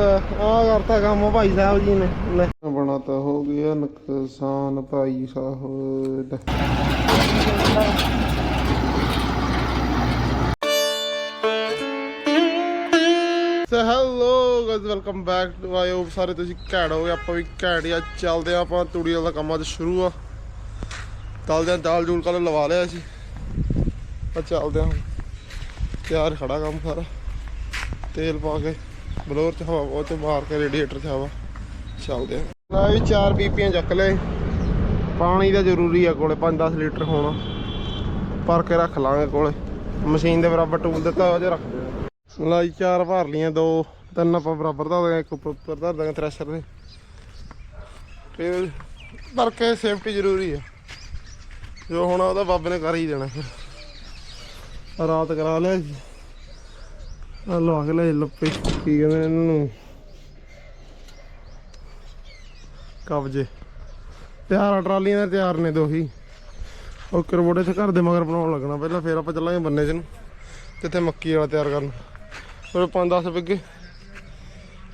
ਆ ਕਰਤਾ ਕੰਮ ਭਾਈ ਸਾਹਿਬ ਜੀ ਨੇ। ਲੈ। ਬਣਾ ਤਾਂ ਹੋ ਗਿਆ ਨੁਕਸਾਨ ਭਾਈ ਸਾਹਿਬ। ਦਾ so hello guys welcome back to I hope ਸਾਰੇ ਤੁਸੀਂ ਘੈਂਟ ਹੋਗੇ ਆਪਾਂ ਵੀ ਘੈਂਟ ਹੀ ਆ। ਚੱਲਦੇ ਆ ਆਪਾਂ ਤੂੜੀ ਵਾਲਾ ਕੰਮ ਅੱਜ ਸ਼ੁਰੂ ਆ। ਚੱਲਦੇ ਆ ਦਾਲ ਜੂਲ ਕੱਲ ਲਵਾ ਲਿਆ ਸੀ ਆ ਚੱਲਦੇ ਆ ਹੁਣ। ਤਿਆਰ ਖੜਾ ਕੰਮ ਸਾਰਾ। ਤੇਲ ਪਾ ਕੇ। ਬਲੋਰ ਚ ਹਵਾ ਉਹ ਤੇ ਮਾਰ ਕੇ ਰੇਡੀਏਟਰ ਚ ਹਵਾ ਚੱਲਦੇ ਆ। ਨਾ ਵੀ ਚਾਰ ਬੀਪੀਆਂ ਚੱਕ ਲਏ। ਪਾਣੀ ਦਾ ਜ਼ਰੂਰੀ ਆ ਕੋਲੇ 5-10 ਲੀਟਰ ਹੋਣਾ। ਭਰ ਕੇ ਰੱਖ ਲਾਂਗੇ ਕੋਲੇ। ਮਸ਼ੀਨ ਦੇ ਬਰਾਬਰ ਟੂਲ ਦਿੱਤਾ ਉਹ ਜੇ ਰੱਖ ਦੇ ਲਾਈ ਚਾਰ ਭਰ ਲੀਆਂ ਦੋ, ਤਿੰਨ ਆਪਾਂ ਬਰਾਬਰ ਦਾ ਦਾਂਗੇ ਇੱਕ ਉੱਪਰ ਧਰ ਦਾਂਗੇ ਥ੍ਰੈਸ਼ਰ ਦੇ ਫਿਰ ਭਰ ਕੇ ਸੇਫਟੀ ਜ਼ਰੂਰੀ ਆ। ਜੋ ਹੋਣਾ ਉਹਦਾ ਬਾਬੇ ਨੇ ਕਰ ਹੀ ਦੇਣਾ। ਫਿਰ ਰਾਤ ਕਰਾ ਲਿਆ ਆ ਲਵਾ ਕੇ ਲੈ ਲੱਪੇ ਕੀ ਕਹਿੰਦੇ ਨੇ ਇਹਨਾਂ ਨੂੰ। ਕਬਜੇ। ਤਿਆਰ ਆ, ਟਰਾਲੀਆਂ ਦੇ ਤਿਆਰ ਨੇ ਦੋਹੀ ਉਹ ਕਰਬੋੜੇ ਤੇ ਘਰ ਦੇ ਮਗਰ ਬਣਾਉਣ ਲੱਗਣਾ, ਪਹਿਲਾਂ ਫੇਰ ਆਪਾਂ ਚੱਲਾਂਗੇ ਬੰਨੇ ਚ ਨੂੰ ਜਿੱਥੇ ਮੱਕੀ ਵਾਲਾ ਤਿਆਰ ਕਰਨ। ਫਿਰ 5-10 ਵਿੱਗੇ।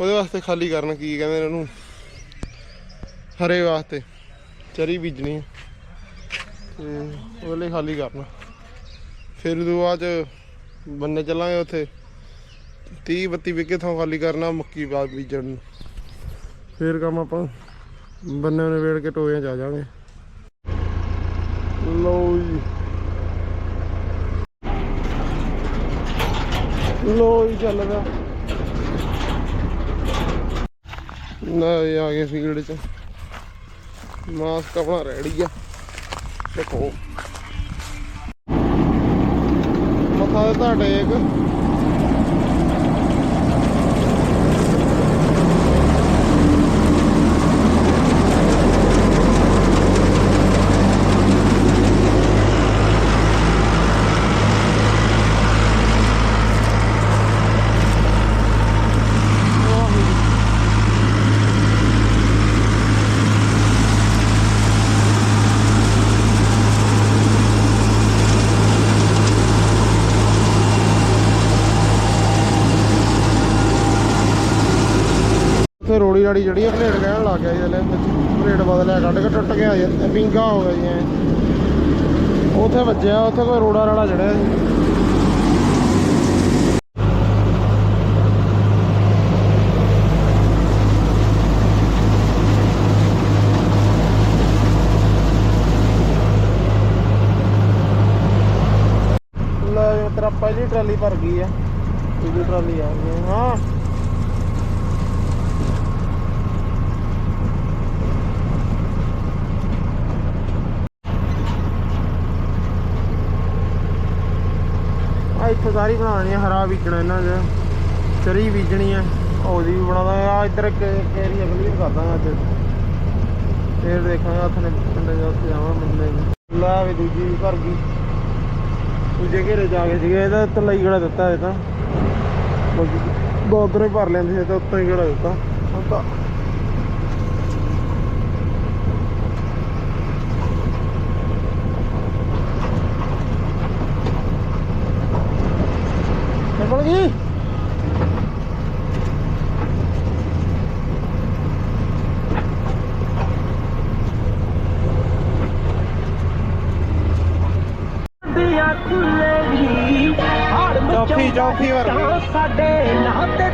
ਉਹਦੇ ਵਾਸਤੇ ਖਾਲੀ ਕਰਨ ਕੀ ਕਹਿੰਦੇ ਇਹਨੂੰ। ਹਰੇ ਵਾਸਤੇ। ਚਰੀ ਬੀਜਣੀ ਤੇ ਉਹਦੇ ਲਈ ਖਾਲੀ ਕਰਨਾ। ਫਿਰ ਉਦੋਂ ਬਾਅਦ ਚ ਬੰਨੇ ਚੱਲਾਂਗੇ ਉੱਥੇ। 30 32 ਵਿਗੇ ਥਾਂ ਖਾਲੀ ਕਰਨਾ, ਮੱਕੀ ਬਾਅਦ ਬੀਜਣ ਨੂੰ। ਫਿਰ ਕੰਮ ਆਪਾਂ ਬੰਨੇ ਨੇ ਵੇੜ ਕੇ ਟੋਇਆਂ ਚ ਆ ਜਾਵਾਂਗੇ। ਲਓ ਜੀ। ਲੋ ਹੀ ਚੱਲਦਾ ਨਾ ਆ ਗਏ ਫੀਲਡ ਚ। ਮਾਸਕ ਆਪਣਾ ਰੈਡੀ ਆ। ਦੇਖੋ। ਮੱਥਾ ਤੇ ਤੁਹਾਡੇ ਰੋੜੀ ਰਾੜੀ ਜਿਹੜੀ ਆ ਪਲੇਟ ਕਹਿਣ ਲੱਗ ਗਿਆ ਜੀ ਲੈ ਪਲੇਟ ਬਦਲਿਆ ਕੱਢ ਕੇ ਟੁੱਟ ਗਿਆ ਜੀ ਪਿੰਗਾ ਹੋ ਗਿਆ ਜੀ ਐਂ। ਉੱਥੇ ਵੱਜਿਆ ਉੱਥੇ ਕੋਈ ਰੋੜਾ ਰਾੜਾ ਚੜਿਆ ਜੀ, ਪਹਿਲੀ ਟਰਾਲੀ ਭਰ ਗਈ ਆ। ਦੂਜੀ ਟਰਾਲੀ ਆ ਗਈ ਹਾਂ ਆ ਇੱਥੇ ਸਾਰੀ ਬਣਾਉਣੀ ਆ, ਹਰਾ ਬੀਜਣਾ ਇਹਨਾਂ ਦੇ ਚਰੀ ਬੀਜਣੀ ਆ। ਉਹਦੀ ਵੀ ਬਣਾਦਾ ਆ ਇੱਧਰ ਇੱਕ ਏਰੀਆ ਕਰਦਾ ਅੱਜ। ਫੇਰ ਦੇਖਾਂਗੇ ਹੱਥ ਨੇ ਪਿੰਡੇ ਜਾ ਉੱਥੇ ਜਾਵਾਂ ਮੰਨੇ ਲੈ ਵੀ ਦੂਜੀ ਵੀ ਭਰ ਗਈ। ਦੂਜੇ ਘੇਰੇ ਜਾ ਕੇ ਸੀਗੇ, ਇਹਦਾ ਉੱਤੇ ਗੜਾ ਦਿੱਤਾ ਇਹ ਤਾਂ। ਦੋ ਉਧਰੋਂ ਹੀ ਭਰ ਲੈਂਦੇ ਸੀ ਤਾਂ ਉੱਤੋਂ ਹੀ ਗੜਾ ਦਿੱਤਾ। ਹੁਣ ਤਾਂ ਨਿਕਲ ਗਈ ਚੌਥੀ ਚੌਥੀ ਵਰਗੀ ਸਾਡੇ ਨਾਂ ਤੇ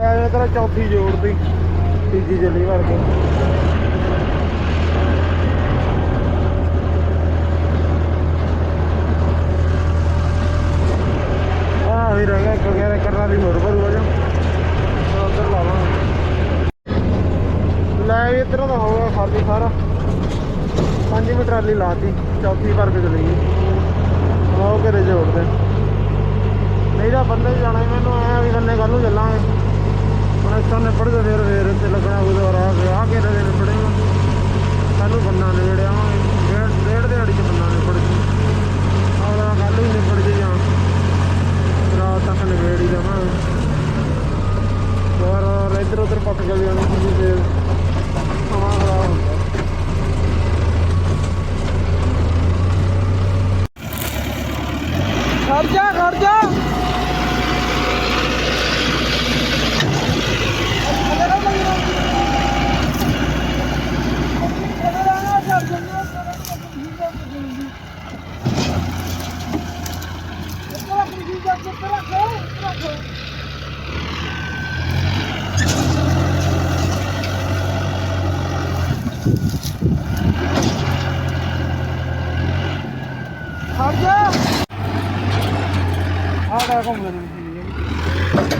ਐਵੇਂ ਤੇਰਾ ਚੌਥੀ ਜੋੜਦੀ ਤੀਜੀ ਜਲੀ ਭਰ ਵੀ ਰਹਿ ਵਗੈਰਾ ਕਰਨਾ ਵੀ ਹੋਰ ਭਰੂ ਵਜਾ ਉਧਰ ਲਾਵਾਂਗੇ ਲੈ। ਵੀ ਇੱਧਰੋਂ ਦਾ ਹੋਊਗਾ ਖਾਲੀ ਸਾਰਾ। ਪੰਜਵੀਂ ਟਰਾਲੀ ਲਾਤੀ, ਚੌਥੀ ਭਰ ਕੇ ਚਲੀ ਗਈ। ਹੁਣ ਘਰੇ ਜੋੜਦੇ ਨਹੀਂ ਤਾਂ ਬੰਦੇ ਜਾਣਾ ਮੈਨੂੰ ਆਇਆ ਵੀ ਬੰਦੇ ਕੱਲ ਨੂੰ ਚੱਲਾਂਗੇ। ਹੁਣ ਇੱਥੋਂ ਨਿਪੜ ਕੇ ਫਿਰ, ਫੇਰ ਇੱਥੇ ਲੱਗਣਾ ਗੁਰਦੁਆਰਾ ਆ ਕੇ ਆ ਕੇ ਦੇ ਨਿਪੜੇਗਾ ਕੱਲ ਨੂੰ ਬੰਨਾ ਨੇੜਿਆ ਡੇਢ ਡੇਢ ਦਿਹਾੜੀ ਚ ਬੰਨਾ ਨਿਪੜ ਜੀ ਆਲਾ ਕੱਲ ਹੀ ਨਿਪੜ ਜੇ ਜਾਂ ਰਾਤ ਤੱਕ ਨਵੇੜ ਹੀ ਜਾਵਾਂਗੇ ਹੋਰ ਇੱਧਰ ਉੱਧਰ ਪੱਕ ਕੇ ਜਾਣੀ ਸੀ ਫੇਰ ਸਮਾਂ ਖਰਾਬ ਹੁੰਦਾ ਖੜ ਜਾ ਖੜ ਜਾ ਹਟ ਜਾ ਆੜਾ ਘੁੰਮ ਗਈ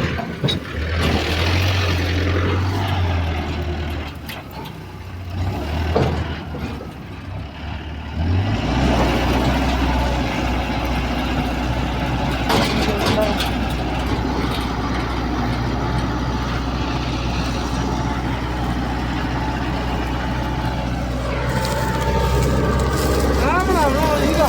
ਆ ਬਣਾ ਬਣਾ ਇਹ ਦਾ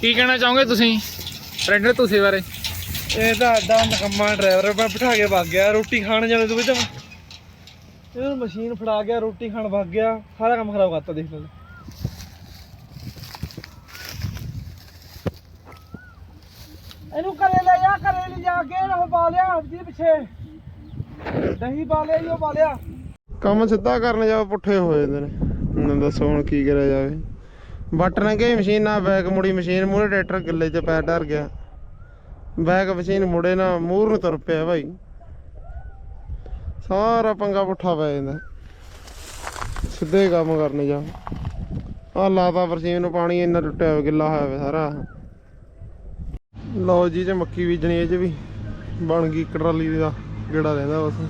ਕੀ ਕਹਿਣਾ ਚਾਹੋਗੇ ਤੁਸੀਂ? ਟ੍ਰੈਂਡਰ ਤੁਸੀਂ ਬਾਰੇ? ਇਹ ਤਾਂ ਅੱਡਾ ਨਕਮਾ ਡਰਾਈਵਰ ਮੈਂ ਬਿਠਾ ਕੇ ਵਗ ਗਿਆ ਰੋਟੀ ਖਾਣ ਜਾਣੇ ਤੋਂ ਵਿੱਚ। ਇਹਨੂੰ ਮਸ਼ੀਨ ਫੜਾ ਗਿਆ ਰੋਟੀ ਖਾਣ ਵਗ ਗਿਆ ਸਾਰਾ ਕੰਮ ਖਰਾਬ ਕਰਤਾ ਦੇਖ ਲੈ। ਇਹਨੂੰ ਘਰੇ ਲੈ ਜਾ ਘਰੇ ਲੈ ਜਾ ਕੇ ਉਹ ਪਾ ਲਿਆ ਜੀ ਪਿੱਛੇ। ਦਹੀਂ ਪਾ ਲਿਆ ਜੀ ਉਹ ਪਾ ਲਿਆ। ਕੰਮ ਸਿੱਧਾ ਕਰਨ ਜਾਓ ਪੁੱਠੇ ਹੋ ਜਾਂਦੇ ਨੇ। ਹੁਣ ਦੱਸੋ ਹੁਣ ਕੀ ਕਰਿਆ ਜਾਵੇ। ਬਟਨ ਕੇ ਮਸ਼ੀਨ ਨਾਲ ਬੈਕ ਮੁੜੀ ਮਸ਼ੀਨ, ਮੂਹਰੇ ਟਰੈਕਟਰ ਗਿੱਲੇ 'ਚ ਪੈਰ ਡਰ ਗਿਆ। ਬੈਕ ਮਸ਼ੀਨ ਮੁੜੇ ਨਾ, ਮੂਹਰ ਨੂੰ ਤੁਰ ਪਿਆ ਭਾਈ ਸਾਰਾ ਪੰਗਾ ਪੁੱਠਾ ਪੈ ਜਾਂਦਾ। ਸਿੱਧੇ ਕੰਮ ਕਰਨੇ ਜਾ। ਆ ਲਾਤਾ ਮਸ਼ੀਨ ਨੂੰ ਪਾਣੀ, ਇੰਨਾ ਟੁੱਟਿਆ ਹੋਇਆ ਗਿੱਲਾ ਹੋਇਆ ਹੋਇਆ ਸਾਰਾ। ਲਓ ਜੀ ਜੇ ਮੱਕੀ ਬੀਜਣੀ, ਇਹ 'ਚ ਵੀ ਬਣ ਗਈ ਇੱਕ ਟਰਾਲੀ ਦਾ ਗੇੜਾ ਰਹਿੰਦਾ ਬਸ।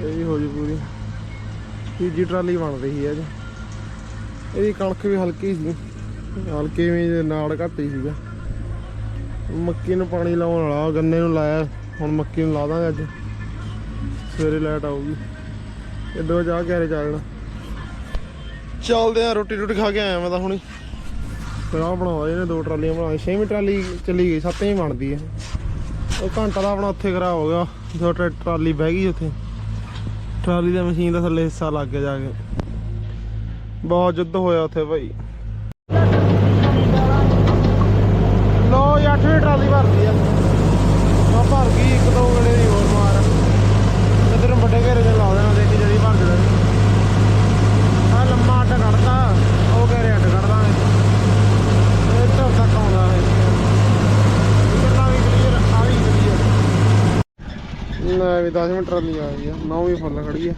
ਇਹ ਵੀ ਹੋ ਜੂ ਪੂਰੀ। ਤੀਜੀ ਟਰਾਲੀ ਬਣ ਰਹੀ ਹੈ ਅੱਜ ਇਹਦੀ ਕਣਕ ਵੀ ਹਲਕੀ ਸੀ। ਹਲਕੀ ਵੀ ਦੇ ਨਾਲ ਘੱਟ ਹੀ ਸੀਗਾ। ਮੱਕੀ ਨੂੰ ਪਾਣੀ ਲਾਉਣ ਵਾਲਾ, ਗੰਨੇ ਨੂੰ ਲਾਇਆ। ਹੁਣ ਮੱਕੀ ਨੂੰ ਲਾ ਦਾਂਗੇ ਅੱਜ। ਸਵੇਰੇ ਲਾਈਟ ਆਊਗੀ। ਇਹ ਜਾ ਕੇ ਆਰੇ ਚੱਲਣਾ ਚੱਲਦੇ ਆ, ਰੋਟੀ ਰੋਟੀ ਖਾ ਕੇ ਆਇਆ ਮੈਂ ਤਾਂ ਹੁਣੀ। ਫਿਰ ਆਹ ਇਹਨੇ ਦੋ ਟਰਾਲੀਆਂ ਬਣਾ ਛੇਵੀਂ ਟਰਾਲੀ ਚਲੀ ਗਈ ਸੱਤਵੀਂ ਬਣਦੀ ਹੈ ਉਹ ਘੰਟਾ ਦਾ ਆਪਣਾ ਉੱਥੇ ਖਰਾਬ ਹੋ ਗਿਆ। ਜੋ ਟਰਾਲੀ ਬਹਿ ਗਈ ਉੱਥੇ। ਟਰਾਲੀ ਦਾ ਮਸ਼ੀਨ ਦਾ ਥੱਲੇ ਹਿੱਸਾ ਲੱਗ ਗਿਆ ਜਾ ਕੇ। ਬਹੁਤ ਯੁੱਧ ਹੋਇਆ ਉੱਥੇ ਭਾਈ ਲੋ 8ਵੀਂ ਟਰਾਲੀ ਭਰਦੀ ਆ। ਆ ਭਰ ਗਈ ਇੱਕ, ਦੋ ਗੜੇ ਦੀ ਹੋਰ ਮਾਰ। ਇਧਰ ਵੱਡੇ ਘੇਰੇ ਤੇ ਲਾ ਦੇਣਾ, ਦੇਖੀ ਜਿਹੜੀ ਭਰ ਦੇ ਆ ਲੰਮਾ ਅੱਡ ਕੱਢਦਾ ਉਹ ਘੇਰੇ ਅੱਡ ਕੱਢਦਾ ਇਹ ਤੋਂ ਤੱਕ ਆਉਂਦਾ ਹੈ। ਇਧਰਲਾ ਵੀ ਕਲੀਅਰ ਆ ਵੀ ਕਲੀਅਰ ਲੈ ਵੀ 10 ਮਿੰਟ ਟਰਾਲੀ ਆ ਗਈ ਆ, ਨੌ ਵੀ ਫੁੱਲ ਖੜੀ ਆ।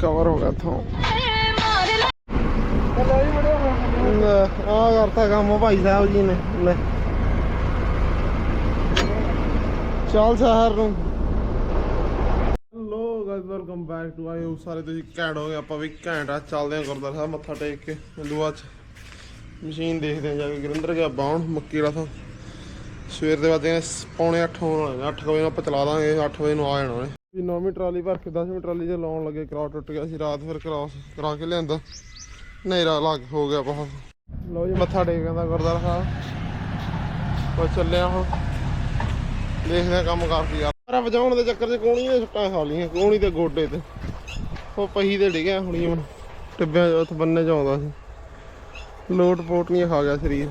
ਕਵਰ ਹੋ ਗਿਆ ਥੋਂ ਆ ਕਰਤਾ ਕੰਮ ਭਾਈ ਸਾਹਿਬ ਜੀ ਨੇ, ਲੈ। ਚੱਲ ਸ਼ਹਿਰ ਨੂੰ। Hello guys welcome back to I ਸਾਰੇ ਤੁਸੀਂ ਘੈਂਟ ਹੋ ਗਏ ਆਪਾਂ ਵੀ ਘੈਂਟ ਆ। ਚੱਲਦੇ ਆ ਗੁਰਦੁਆਰਾ ਸਾਹਿਬ ਮੱਥਾ ਟੇਕ ਕੇ ਦੁਆ ਚ। ਮਸ਼ੀਨ ਦੇਖਦੇ ਆ ਜਾ ਕੇ, ਗੁਰਿੰਦਰ ਗਿਆ ਬਾਉਣ ਮੱਕੀ ਵਾਲਾ ਤਾਂ ਸਵੇਰ ਦੇ ਵਜੇ ਪੌਣੇ 8 ਹੋਣ ਵਾਲੇ 8 ਵਜੇ ਨੂੰ ਆਪਾਂ ਚਲਾ ਦਾਂਗੇ 8 ਵਜੇ ਨੂੰ ਆ ਜਾਣਾ ਉਹਨੇ। ਵੀ ਨੌਵੀਂ ਟਰਾਲੀ ਭਰ ਕੇ 10ਵੀਂ ਟਰਾਲੀ ਤੇ ਲਾਉਣ ਲੱਗੇ ਕਰਾ ਟੁੱਟ ਗਿਆ ਸੀ, ਰਾਤ ਫਿਰ ਕਰਾਸ ਕਰਾ ਕੇ ਲਿਆਂਦਾ। ਹਨੇਰਾ ਲੱਗ ਹੋ ਗਿਆ ਬਹੁਤ। ਲਓ ਜੀ, ਮੱਥਾ ਟੇਕ ਆਂਦਾ ਗੁਰਦੁਆਰਾ ਸਾਹਿਬ। ਉਹ ਚੱਲਿਆ ਹੁਣ ਦੇਖਦੇ ਕੰਮ ਕਰ ਆ। ਪਰ ਵਜਾਉਣ ਦੇ ਚੱਕਰ 'ਚ ਕੋਣੀ ਨੇ ਛੁੱਟਾਂ ਖਾ ਲਈਆਂ, ਕੋਣੀ ਤੇ ਗੋਡੇ ਤੇ। ਉਹ ਪਹੀ ਤੇ ਡਿੱਗਿਆ ਹੁਣੀ ਹੁਣ। ਟਿੱਬਿਆਂ 'ਚ ਉੱਥੇ ਬੰਨੇ 'ਚ ਆਉਂਦਾ ਸੀ। ਲੋਟ ਪੋਟ ਪੋਟਨੀਆਂ ਖਾ ਗਿਆ ਸਰੀਰ।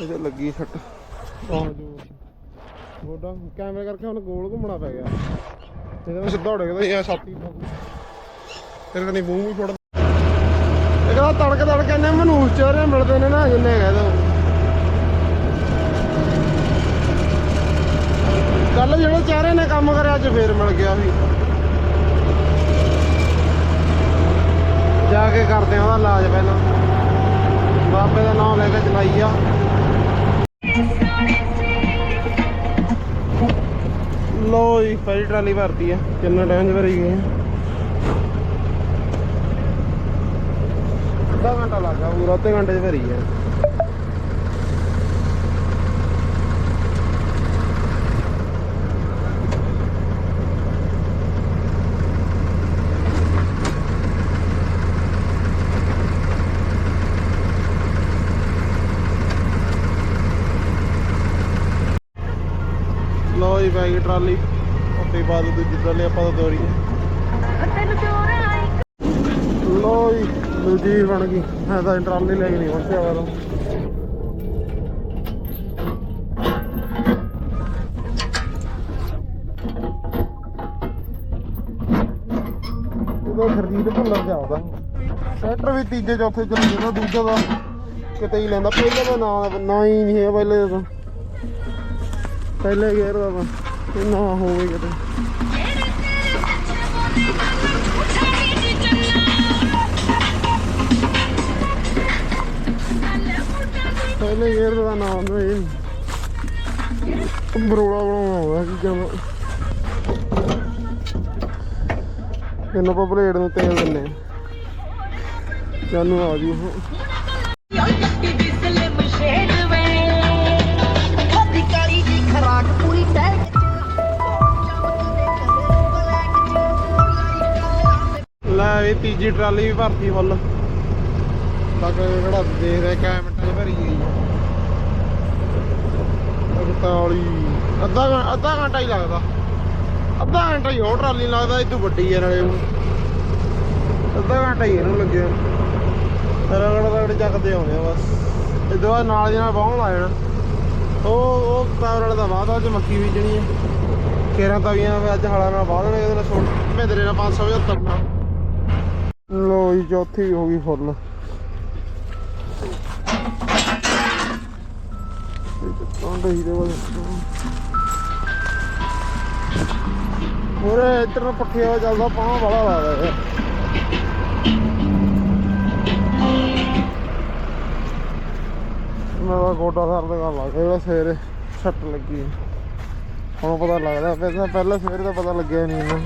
ਇਹਦੇ ਲੱਗੀ ਛੱਟ ਆਹ ਜੋ ਗੋਡਾ ਕੈਮਰੇ ਕਰਕੇ ਹੁਣ ਗੋਲ ਘੁੰਮਣਾ ਪੈ ਗਿਆ। ਇਹਦੇ ਵਿੱਚ ਸਿੱਧਾ ਉੜਕਦਾ ਇਹ ਛਾਤੀ ਫਿਰ ਕਨੀ ਮੂੰਹ ਵੀ ਫੁੱਟ ਇਹ ਕਹਿੰਦਾ ਤੜਕ ਤੜਕ ਇੰਨੇ ਮਨੂਸ ਚਿਹਰੇ ਮਿਲਦੇ ਨੇ ਨਾ ਜਿੰਨੇ ਕਹਿ ਦੋ ਕੱਲ ਜਿਹੜੇ ਚਿਹਰੇ ਨੇ ਕੰਮ ਕਰਿਆ ਅੱਜ ਫੇਰ ਮਿਲ ਗਿਆ ਵੀ। ਜਾ ਕੇ ਕਰਦੇ ਆ ਉਹਦਾ ਇਲਾਜ ਪਹਿਲਾਂ। ਬਾਬੇ ਦਾ ਨਾਮ ਲੈ ਕੇ ਚਲਾਈ ਆ। ਲੋ ਜੀ, ਪਹਿਲੀ ਟਰਾਲੀ ਭਰਤੀ ਹੈ ਕਿੰਨਾ ਟਾਈਮ ਚ ਭਰੀ ਗਈ ਆ? ਅੱਧਾ ਘੰਟਾ ਲੱਗਾ ਪੂਰਾ ਅੱਧੇ ਘੰਟੇ ਚ ਭਰੀ ਆ। ਟਰਾਲੀ ਉੱਤੇ ਬਾਅਦ ਦੂਜੀ ਟਰਾਲੀ ਆਪਾਂ ਤਾਂ ਤੋਰੀ। ਲੋ ਦੂਜੀ ਬਣ ਗਈ। ਮੈਂ ਤਾਂ ਟਰਾਲੀ ਲੈ ਕੇ ਨਹੀਂ ਪਹੁੰਚਿਆ ਵਾਲਾ ਉਹਦਾ ਖਰਦੀਦ ਭੁੱਲਰ ਜਾਉਂਦਾ ਸੈਂਟਰ ਵੀ ਤੀਜੇ ਚੌਥੇ ਚੱਲੀ ਜਾਂਦਾ ਦੂਜਾ ਦਾ ਕਿਤੇ ਹੀ ਲੈਂਦਾ। ਪਹਿਲੇ ਦਾ ਨਾਂ ਨਾ ਹੀ ਨਹੀਂ ਹੈ ਪਹਿਲੇ ਦਾ ਪਹਿਲੇ ਗੇਰ ਦਾ ਨਾ ਹੋਵੇ ਕਿਤੇ। ਪਹਿਲੇ ਗੇਰ ਦਾ ਨਾਮ ਨਹੀਂ। ਬਰੋਲਾ ਬਣਾਉਣਾ ਹੋਇਆ ਕੀ ਕਹਿੰਦਾ ਇਹਨੂੰ ਆਪਾਂ ਪਲੇਟ ਨੂੰ ਤੇਲ ਦਿੰਨੇ ਜਾਨੂੰ ਆ ਜੀ ਉਹ ਤੀਜੀ ਟਰਾਲੀ ਵੀ ਭਰਤੀ ਫੁੱਲ। ਤੱਕ ਕਿਹੜਾ ਦੇਖ ਰਿਹਾ ਕਿਆ ਮਿੰਟਾਂ 'ਚ ਭਰੀ ਗਈ 41 ਅੱਧਾ ਅੱਧਾ ਘੰਟਾ ਹੀ ਲੱਗਦਾ। ਅੱਧਾ ਘੰਟਾ ਹੀ ਉਹ ਟਰਾਲੀ ਲੱਗਦਾ, ਇਹ ਤੋਂ ਵੱਡੀ ਹੈ ਨਾਲੇ ਅੱਧਾ ਘੰਟਾ ਹੀ ਇਹਨੂੰ ਲੱਗਿਆ। ਰਗੜ ਰਗੜ ਚੱਕਦੇ ਆਉਣੇ ਆ ਬਸ। ਇਹ ਬਾਅਦ ਨਾਲ ਦੀ ਨਾਲ ਬਾਹਣ ਲਾ ਜਾਣਾ। ਉਹ ਉਹ ਪਾਵਰ ਵਾਲੇ ਦਾ ਬਾਅਦ ਅੱਜ ਮੱਕੀ ਬੀਜਣੀ ਹੈ। ਕੇਰਾਂ ਤਵੀਆਂ ਵੀ ਅੱਜ ਹਲਾਂ ਨਾਲ ਬਾਅਦ ਨੇ ਇਹਦੇ ਨਾਲ ਛੋਟ ਭੇਦਰੇ ਨਾਲ 575 ਨਾਲ। ਲੋ ਜੀ, ਚੌਥੀ ਹੋ ਗਈ ਫੁੱਲ। ਕਾਂਡੇ ਹੀ ਦੇ ਮੋਰੇ ਇੱਧਰ ਨੂੰ ਪੱਠੇ ਹੋ ਚੱਲਦਾ ਪਾਹ ਵਾਲਾ ਲੱਗਦਾ ਯਾਰ ਮੇਰਾ ਗੋਡਾ ਦਰਦ ਕਰਨ ਲੱਗ ਗਿਆ ਸਵੇਰੇ ਛੱਟ ਲੱਗੀ। ਹੁਣ ਪਤਾ ਲੱਗਦਾ ਪਹਿਲਾਂ ਪਹਿਲਾਂ ਸਵੇਰੇ ਦਾ ਪਤਾ ਲੱਗਿਆ ਨਹੀਂ ਇਹਨਾਂ।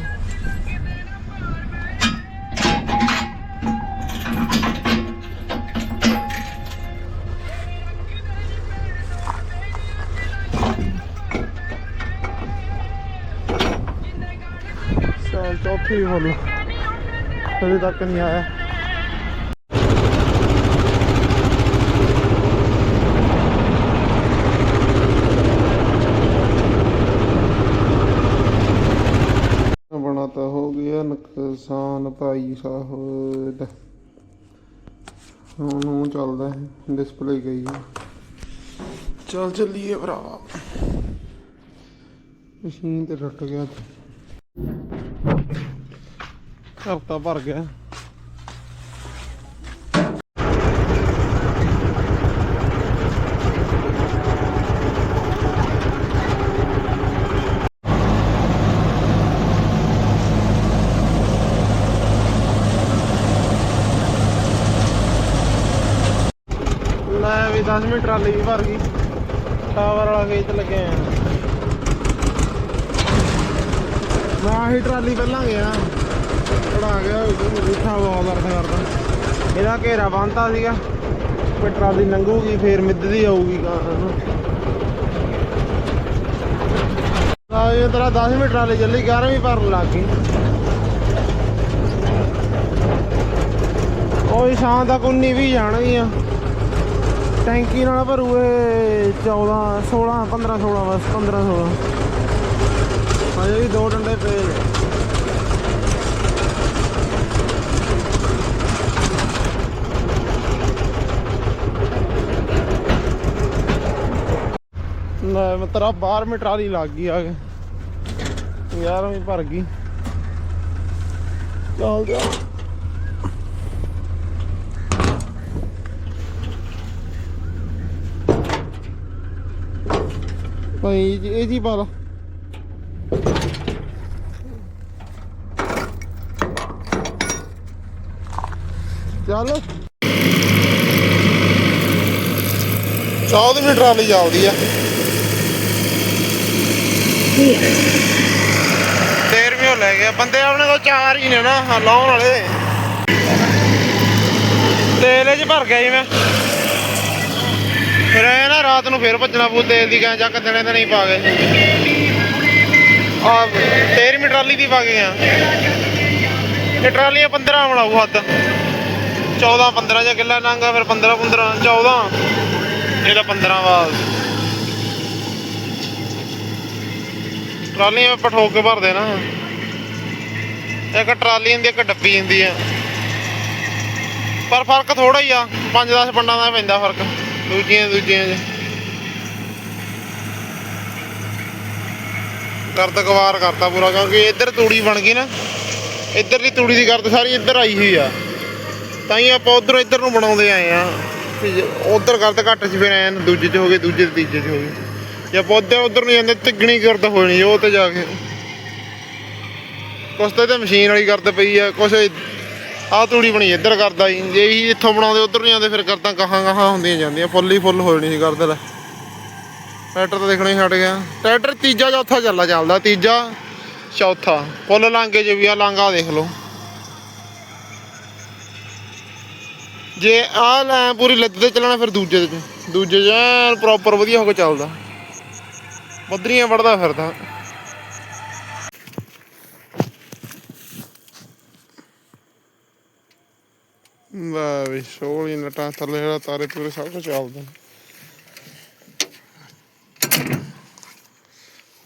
ਚੱਲ ਫੁੱਲ ਅਜੇ ਤੱਕ ਨਹੀਂ ਆਇਆ। ਬਣਾ ਤਾਂ ਹੋ ਗਿਆ ਨੁਕਸਾਨ ਭਾਈ ਸਾਹਿਬ ਹੁਣ ਉਹ ਚੱਲਦਾ ਹੈ ਡਿਸਪਲੇ ਗਈ ਹੈ। ਚੱਲ ਚੱਲੀਏ ਭਰਾਵਾ ਮਸ਼ੀਨ ਤੇ ਟੁੱਟ ਗਿਆ। ਹਫਤਾ ਭਰ ਗਿਆ ਲੈ ਵੀ 10 ਮਿੰਟ ਟਰਾਲੀ ਵੀ ਭਰ ਗਈ। ਟਾਵਰ ਵਾਲਾ ਖੇਤ ਲੱਗੇ ਆ। ਮੈਂ ਆਹੀ ਟਰਾਲੀ ਪਹਿਲਾਂ ਗਿਆ ਚੜਾ ਗਿਆ ਉਠਾ ਬਹੁਤ ਦਰਦ ਕਰਦਾ। ਇਹਦਾ ਘੇਰਾ ਬੰਨਤਾ ਸੀਗਾ ਕੋਈ ਟਰਾਲੀ ਲੰਘੂਗੀ, ਫੇਰ ਮਿੱਧਦੀ ਆਊਗੀ ਆ ਇਹ ਤੇਰਾ 10 ਮਿੰਟ ਟਰਾਲੀ ਚੱਲੀ 11ਵੀਂ ਭਰਨ ਲੱਗ ਗਈ। ਉਹ ਸ਼ਾਮ ਤੱਕ 19 ਵੀ ਜਾਣਗੀਆਂ। ਟੈਂਕੀ ਨਾਲ ਭਰੂ ਇਹ 14 16 15 16 ਬਸ 15 16 ਹਜੇ ਵੀ ਦੋ ਡੰਡੇ ਪਏ ਲੈ, ਮੈਂ ਤੇਰਾ 12ਵੀਂ ਟਰਾਲੀ ਲੱਗ ਗਈ ਆ ਕੇ। 11ਵੀਂ ਭਰ ਗਈ। ਚੱਲ ਜਾ। ਭਾਈ, ਇਹ ਜੀ ਪਾ ਲਾ। ਚੱਲ। 14 ਮੀਟਰ ਵਾਲੀ ਚੱਲਦੀ ਆ। ਤੇਰਵੀਂ ਉਹ ਲੈ ਗਿਆ। ਬੰਦੇ ਆਪਣੇ ਕੋਲ ਚਾਰ ਹੀ ਨੇ ਨਾ ਲਾਉਣ ਵਾਲੇ। ਤੇਲ ਇਹ ਚ ਭਰ ਗਿਆ ਜੀ ਮੈਂ। ਫਿਰ ਇਹ ਨਾ ਰਾਤ ਨੂੰ ਫੇਰ ਭੱਜਣਾ ਪਊ, ਤੇਲ ਦੀ ਗੈਂ ਚੱਕ ਦਿਨੇ ਤਾਂ ਨਹੀਂ ਪਾ ਗਏ। ਆ 13ਵੀਂ ਟਰਾਲੀ ਦੀ ਪਾ ਗਏ ਆ। ਇਹ ਟਰਾਲੀਆਂ 15 ਬਣਾਉ ਹੱਦ। 14 15 ਜਾਂ ਕਿੱਲਾ ਨਾਂਗਾ ਫਿਰ 15 15 14 ਇਹਦਾ 15 ਵਾ ਟਰਾਲੀਆਂ ਆਪਾਂ ਠੋਕ ਕੇ ਭਰਦੇ ਨਾ। ਇੱਕ ਟਰਾਲੀ ਹੁੰਦੀ, ਇੱਕ ਡੱਬੀ ਹੁੰਦੀ ਆ। ਪਰ ਫ਼ਰਕ ਥੋੜਾ ਹੀ ਆ 5-10 ਪੰਡਾਂ ਦਾ ਪੈਂਦਾ ਫ਼ਰਕ, ਦੂਜੀਆਂ ਦੂਜੀਆਂ 'ਚ। ਗਰਦ ਕਵਾਰ ਕਰਤਾ ਪੂਰਾ, ਕਿਉਂਕਿ ਇੱਧਰ ਤੂੜੀ ਬਣ ਗਈ ਨਾ। ਇੱਧਰ ਦੀ ਤੂੜੀ ਦੀ ਗਰਦ ਸਾਰੀ ਇੱਧਰ ਆਈ ਹੋਈ ਆ। ਤਾਂ ਹੀ ਆਪਾਂ ਉਧਰ ਇੱਧਰ ਨੂੰ ਬਣਾਉਂਦੇ ਆਏ ਆ। ਉਧਰ ਗਰਦ ਘੱਟ ਸੀ ਫਿਰ ਐਨ ਦੂਜੇ 'ਚ ਹੋ ਗਏ, ਦੂਜੇ ਤੀਜੇ 'ਚ ਹੋ ਗਏ। ਜਾਂ ਪੌਦੇ ਉਧਰ ਨੂੰ ਜਾਂਦੇ, ਤਿੱਗਣੀ ਗਰਦ ਹੋਣੀ ਉਹ ਤੇ ਜਾ ਕੇ। ਕੁਛ ਤਾਂ ਤੇ ਮਸ਼ੀਨ ਵਾਲੀ ਗਰਦ ਪਈ ਆ, ਕੁਛ ਆਹ ਤੂੜੀ ਬਣੀ ਇੱਧਰ ਕਰਦਾ ਜੀ ਜੇ ਇਹੀ ਇੱਥੋਂ ਬਣਾਉਂਦੇ, ਉਧਰ ਨੂੰ ਜਾਂਦੇ, ਫਿਰ ਕਰਦਾਂ ਗਾਹਾਂ ਗਾਹਾਂ ਹੁੰਦੀਆਂ ਜਾਂਦੀਆਂ, ਫੁੱਲ ਹੀ ਫੁੱਲ ਹੋ ਜਾਣੀ ਸੀ ਗਰਦ ਲੈ। ਟਰੈਕਟਰ ਤਾਂ ਦੇਖਣਾ ਹੀ ਛੱਡ ਗਿਆ। ਟਰੈਕਟਰ ਤੀਜਾ ਚੌਥਾ ਚੱਲਦਾ ਚੱਲਦਾ ਤੀਜਾ ਚੌਥਾ। ਫੁੱਲ ਲਾਂਗੇ ਜੇ ਵੀ ਆ ਲਾਂਗਾ ਦੇਖ ਲਓ। ਜੇ ਆਹ ਲੈ ਪੂਰੀ ਲੱਦ ਤੇ ਚੱਲਣਾ, ਫਿਰ ਦੂਜੇ ਤੇ ਦੂਜੇ ਚ ਪ੍ਰੋਪਰ ਵਧੀਆ ਹੋ ਕੇ ਚੱਲਦਾ। ਬੱਦਰੀਆਂ ਵੜਦਾ ਫਿਰਦਾ। ਵਾਹ ਵੀ ਸ਼ੋਲੀ ਨਟਾਂ ਥੱਲੇ ਜਿਹੜਾ ਤਾਰੇ ਪੂਰੇ ਸਭ ਕੁਝ ਚੱਲਦਾ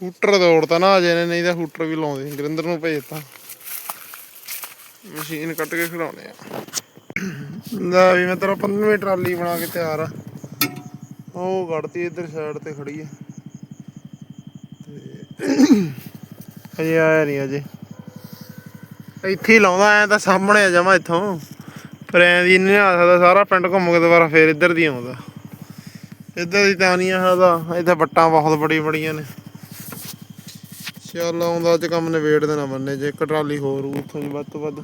ਹੂਟਰ ਦੌੜਤਾ ਨਾ ਅਜੇ ਨੇ ਨਹੀਂ ਤਾਂ ਹੂਟਰ ਵੀ ਲਾਉਂਦੇ ਗੁਰਿੰਦਰ ਨੂੰ ਭੇਜਤਾ। ਮਸ਼ੀਨ ਕੱਟ ਕੇ ਖੜਾਉਣੇ ਆ। ਲੈ ਵੀ ਮੈਂ ਤੇਰਾ 15ਵੀਂ ਟਰਾਲੀ ਬਣਾ ਕੇ ਤਿਆਰ ਆ। ਉਹ ਕੱਢਤੀ ਇੱਧਰ ਸਾਈਡ ਤੇ ਖੜੀ ਆ। ਅਜੇ ਆਇਆ ਨਹੀਂ ਅਜੇ ਇੱਥੇ ਹੀ ਲਾਉਂਦਾ, ਐ ਤਾਂ ਸਾਹਮਣੇ ਆ ਜਾਵਾਂ ਇੱਥੋਂ। ਪਰ ਐਂ ਦੀ ਨਹੀਂ ਆ ਸਕਦਾ, ਸਾਰਾ ਪਿੰਡ ਘੁੰਮ ਕੇ ਦੁਬਾਰਾ ਫੇਰ ਇੱਧਰ ਦੀ ਆਉਂਦਾ। ਇੱਧਰ ਦੀ ਤਾਂ ਨਹੀਂ ਆ ਸਕਦਾ, ਇੱਥੇ ਵੱਟਾਂ ਬਹੁਤ ਬੜੀ ਬੜੀਆਂ ਨੇ। ਚੱਲ ਆਉਂਦਾ ਅੱਜ ਕੰਮ ਨਿਬੇੜ ਦੇਣਾ ਮੰਨੇ ਜੇ ਇੱਕ ਹੋਰ ਉੱਥੋਂ ਦੀ ਵੱਧ ਤੋਂ ਵੱਧ।